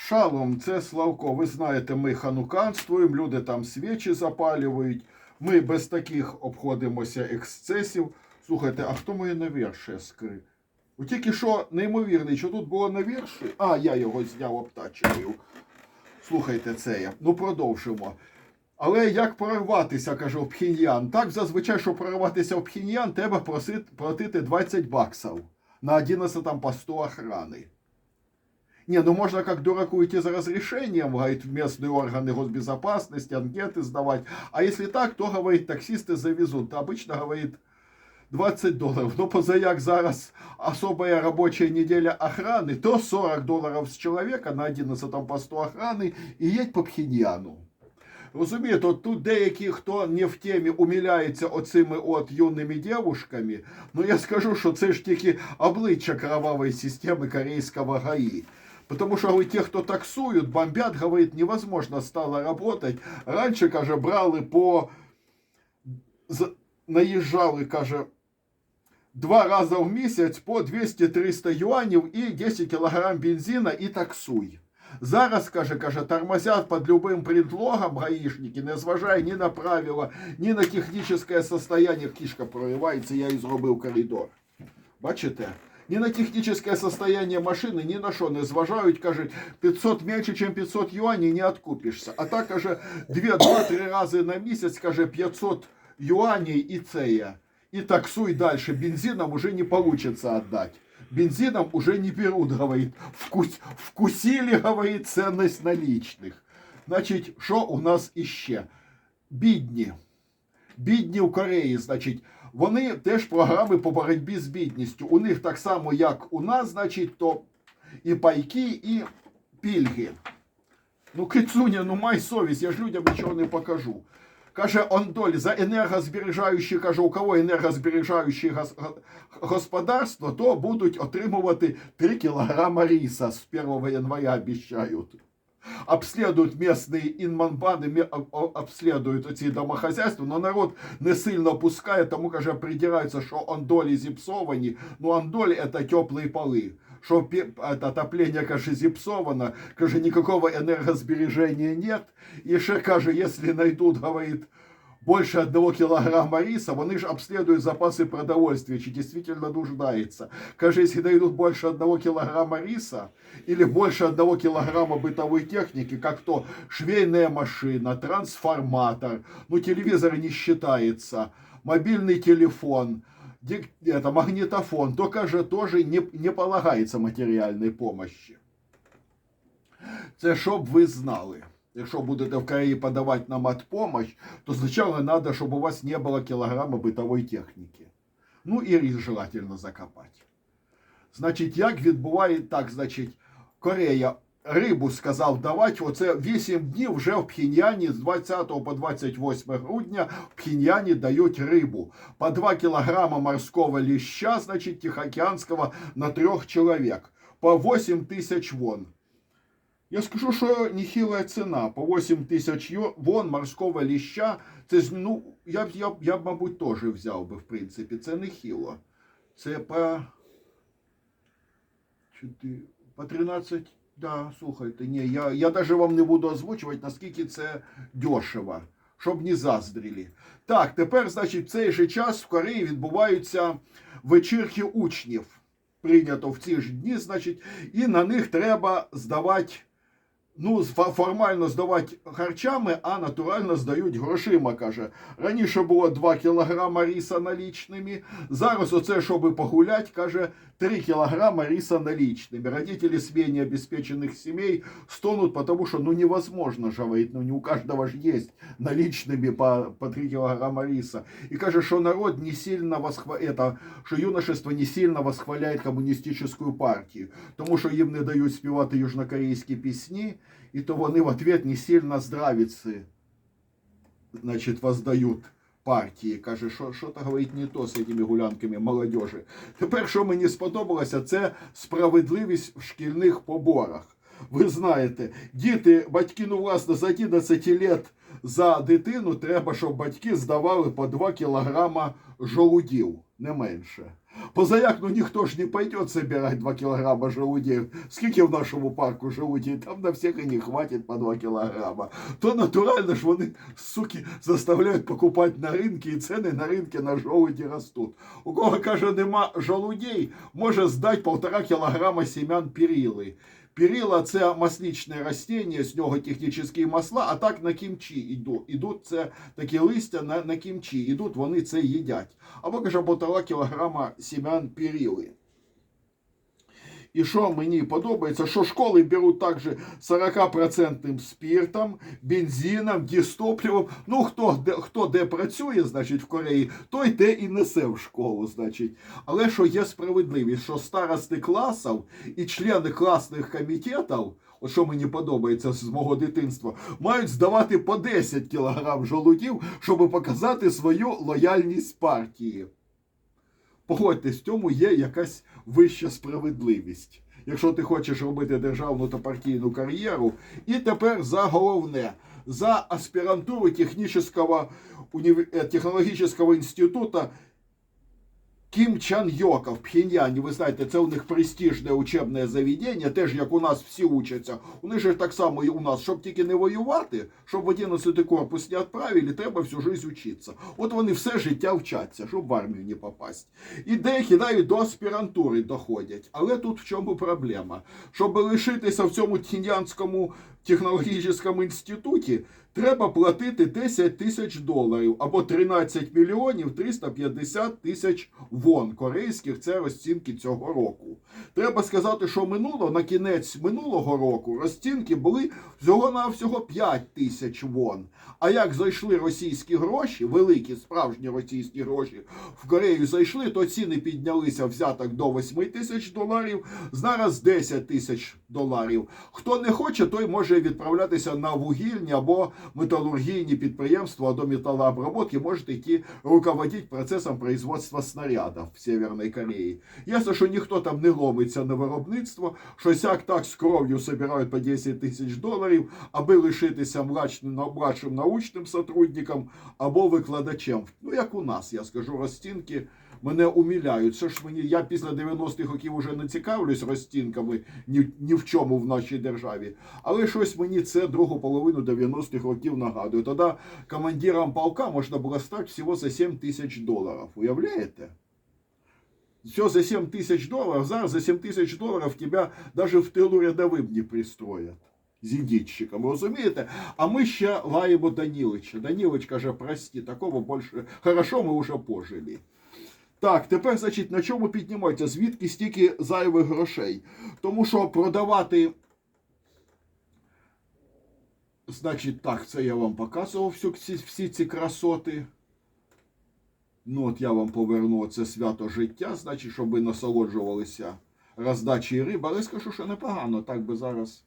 Шалом, це Славко. Ви знаєте, ми хануканствуємо, люди там свічі запалюють. Ми без таких обходимося ексцесів. Слухайте, а хто моє навершие скрив? От тільки що неймовірний, що тут було навершие. А, я його зняв обтачею. Слухайте це я. Ну продовжимо. Але як прорватися, каже Пхіньян? Так зазвичай, щоб прорватися в Пхіньян, треба просити, платити 20 баксів на 11 посту охраны. Не, ну можно как дураку идти за разрешением, говорит, в местные органы госбезопасности, анкеты сдавать. А если так, то, говорит, таксисты завезут. Обычно, говорит, 20 долларов. Но позаяк зараз особая рабочая неделя охраны, то 40 долларов с человека на 11 посту охраны и едь по Пхеньяну. Розумієте, от тут деякі, хто не в темі, умиляється оцими от юними дівушками, ну я скажу, що це ж тільки обличчя кровавої системи корейського ГАИ. Потому что говорит, те, кто таксуют, бомбят, говорит, невозможно стало работать. Раньше, каже, брали по... Наїжджали, каже, два рази в місяць по 200-300 юанів і 10 кілограм бензина і таксуй. Зараз, каже, каже, тормозять під любим предлогом гаїшники, не зважає ні на правила, ні на технічне состояние. Кішка проривається, я і зробив коридор. Бачите? Ні на технічне состояние машини, ні на що не зважають, кажуть, 500 менше, ніж 500 юанів, не откупишся. А так, каже, 2-3 рази на місяць, каже, 500 юаней і це є. І таксуй далі. Бензином уже не получится отдать. Бензином уже не берут, говорит. Вкус, вкусили, говорит, ценность наличных. Значить, що у нас іще? Бідні. Бідні в Кореї, значить, вони теж програми по боротьбі з бідністю. У них так само, як у нас, значить, то і пайки, і пільги. Ну, кицуня, ну май совість, я ж людям нічого не покажу. Каже Ондоль, за енергозбережаючі, каже, у кого енергозбережаючі господарство, то будуть отримувати 3 кілограма риса з 1 января обіцяють. Обследують місцеві інманбани, мі- об- об- обследують оці домохозяйства, но народ не сильно пускає, тому каже, придираються, що ондолі зіпсовані. Ну, ондолі це теплі поли. Що пе- это отопление, каже, зіпсовано, каже, никакого энергосбережения нет. І ще каже, якщо знайдуть, говорить, больше одного килограмма риса, вони ж обследуют запасы продовольствия, чи действительно нуждается. Каже, если найдут больше одного килограмма риса или больше одного килограмма бытовой техники, как то швейная машина, трансформатор, ну телевизор не считается, мобильный телефон, это, магнитофон, то, каже, тоже не, не полагается материальной помощи. Це щоб ви знали. Якщо будете в Кореї подавати на матпомощь, то спочатку треба, щоб у вас не було кілограма битової техніки. Ну і рис желательно закопати. Значить, як відбуває так, значить, Корея рибу сказав давати, оце 8 днів вже в Пхіньяні з 20 по 28 грудня в Пхіньяні дають рибу. По 2 кілограма морського ліща, значить, тихоокеанського на трьох чоловік. По 8 тисяч вон. Я скажу, що нехилая ціна. По 8 тисяч вон морського ліща. Це ж, ну, я б, я, я б, мабуть, теж взяв би, в принципі. Це нехило. Це по. По 13. Да, слухайте, ні, я, я даже вам не буду озвучувати, наскільки це дешево, щоб не заздрили. Так, тепер, значить, в цей же час в Кореї відбуваються вечірки учнів. Прийнято в ці ж дні, значить, і на них треба здавати, ну, фа- формально здавати харчами, а натурально здають грошима, каже. Раніше було 2 кілограма ріса налічними, зараз оце, щоб погулять, каже, 3 килограмма риса наличными. Родители с менее обеспеченных семей стонут, потому что ну невозможно же, говорит, ну не у каждого же есть наличными по, по 3 килограмма риса. И кажется, что народ не сильно восхваляет, это, что юношество не сильно восхваляет коммунистическую партию, тому що їм не дають співати южнокорейські пісні, І то вони в ответ не сильно здравиці, значить, воздають партії. Каже, що, що то говорить не то з цими гулянками молодежі. Тепер, що мені сподобалося, це справедливість в шкільних поборах. Ви знаєте, діти, батьки, ну власне, з 11 лет за дитину треба, щоб батьки здавали по 2 кілограма жолудів. Не менше. Позаяк, ну ніхто ж не пойде собирати 2 кілограма желудей. Скільки в нашому парку желудей? Там на всіх і не хватить по 2 кілограма. То натурально ж вони, суки, заставляють покупати на ринки, і ціни на ринки на желуді ростуть. У кого, каже, нема желудей, може здати полтора кілограма семян періли. Перила це масличне растіння, з нього технічні масла, а так на кімчі йдуть. Ідуть це такі листя на, на кімчі, ідуть, вони це їдять. Або каже, полтора кілограма сім'ян періли. І що мені подобається, що школи беруть також 40% спиртом, бензином, дистопливом. Ну, хто де, хто де працює, значить, в Кореї, той те і несе в школу, значить. Але що є справедливість, що старости класів і члени класних комітетів, от що мені подобається з мого дитинства, мають здавати по 10 кілограм жолудів, щоб показати свою лояльність партії. Погодьтесь, в цьому є якась вища справедливість. Якщо ти хочеш робити державну та партійну кар'єру, і тепер за головне, за аспірантуру технічного, е, технологічного інституту Кім Чан Йока в Пхеньяні, ви знаєте, це у них престижне учебне заведення, теж як у нас всі учаться. Них же так само і у нас, щоб тільки не воювати, щоб в 11 корпус не відправили, треба всю життя вчитися. От вони все життя вчаться, щоб в армію не попасть. І деякі навіть до аспірантури доходять. Але тут в чому проблема? Щоб лишитися в цьому Тхінянському технологічному інституті, треба платити 10 тисяч доларів або 13 мільйонів 350 тисяч вон корейських. Це розцінки цього року. Треба сказати, що минуло на кінець минулого року розцінки були всього на всього 5 тисяч вон. А як зайшли російські гроші, великі справжні російські гроші в Корею зайшли, то ціни піднялися взяток до 8 тисяч доларів, зараз 10 тисяч доларів. Хто не хоче, той може відправлятися на вугільні або металургійні підприємства до металообробки, можете йти руководити процесом производства снарядів в Северній Кореї. Ясно, що ніхто там не ломиться на виробництво, що сяк так з кров'ю собирають по 10 тисяч доларів, аби лишитися младшим научним сотрудником або викладачем. Ну, як у нас, я скажу, розцінки мене уміляють. Це ж мені, я після 90-х років вже не цікавлюсь розцінками ні, ні в чому в нашій державі. Але щось мені це другу половину 90-х років нагадує. Тоді командиром полка можна було стати всього за 7 тисяч доларів. Уявляєте? Все за 7 тисяч доларів, зараз за 7 тисяч доларів тебе навіть в тилу рядовим не пристроять. Зідітчиком, розумієте? А ми ще лаємо Данілича. Данілич каже, прости, такого більше. Хорошо, ми вже пожили. Так, тепер, значить, на чому піднімається? Звідки стільки зайвих грошей? Тому що продавати. Значить, так, це я вам показував всі, всі ці красоти. Ну, от я вам поверну це свято життя, значить, щоб ви насолоджувалися роздачі риби. Але скажу, що непогано. Так би зараз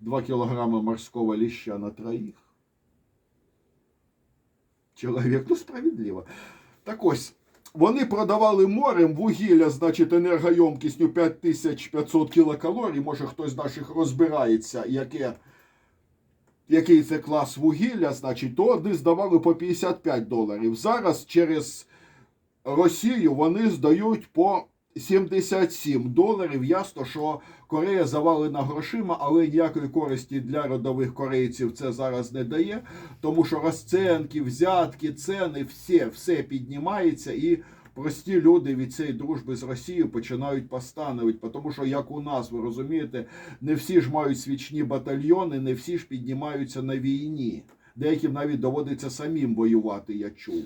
2 кілограми морського ліща на троїх. Чоловік, ну справедливо. Так ось. Вони продавали морем вугілля, значить, енергойомкістю 5500 кілокалорій. Може хтось з наших розбирається, яке, який це клас вугілля, значить, то вони здавали по 55 доларів. Зараз через Росію вони здають по 77 доларів. Ясно, що Корея завалена грошима, але ніякої користі для родових корейців це зараз не дає, тому що розценки, взятки, ціни, все, все піднімається і. Прості люди від цієї дружби з Росією починають постановити, тому що як у нас, ви розумієте, не всі ж мають свічні батальйони, не всі ж піднімаються на війні. Деяким навіть доводиться самим воювати, я чув.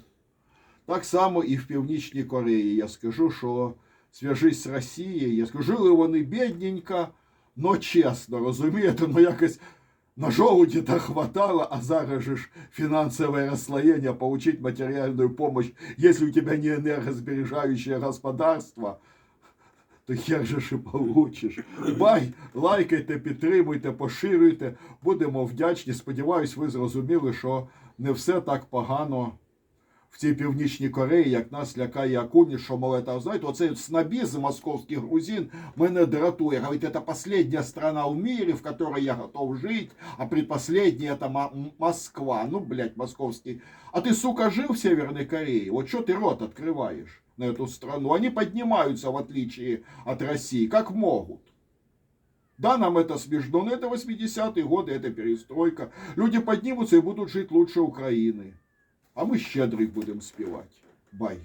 Так само і в Північній Кореї. Я скажу, що зв'яжись з Росією, я скажу, жили вони бідненько, но чесно, розумієте, ну якось на жолуді так хватало, а зараз же ж финансовое расслоение, получить материальную помощь, если у тебя не энергосбережающее господарство, то хер же ж і получиш. Бай, лайкайте, підтримуйте, поширюйте. Будемо вдячні. Сподіваюсь, ви зрозуміли, що не все так погано в цій північній Кореї, як нас лякає Акуніс, що мове, та знаєте, оцей от снобізм московських грузин мене дратує. Говорить, це последня страна в мире, в которой я готов жить, а предпоследняя это М- Москва. Ну, блядь, московский. А ты, сука, жил в Северной Корее? Вот что ты рот открываешь? на эту страну. Они поднимаются, в отличие от России, как могут. Да, нам это смешно, но это 80-е годы, это перестройка. Люди поднимутся и будут жить лучше Украины. А ми щедрий будемо співати. Бай.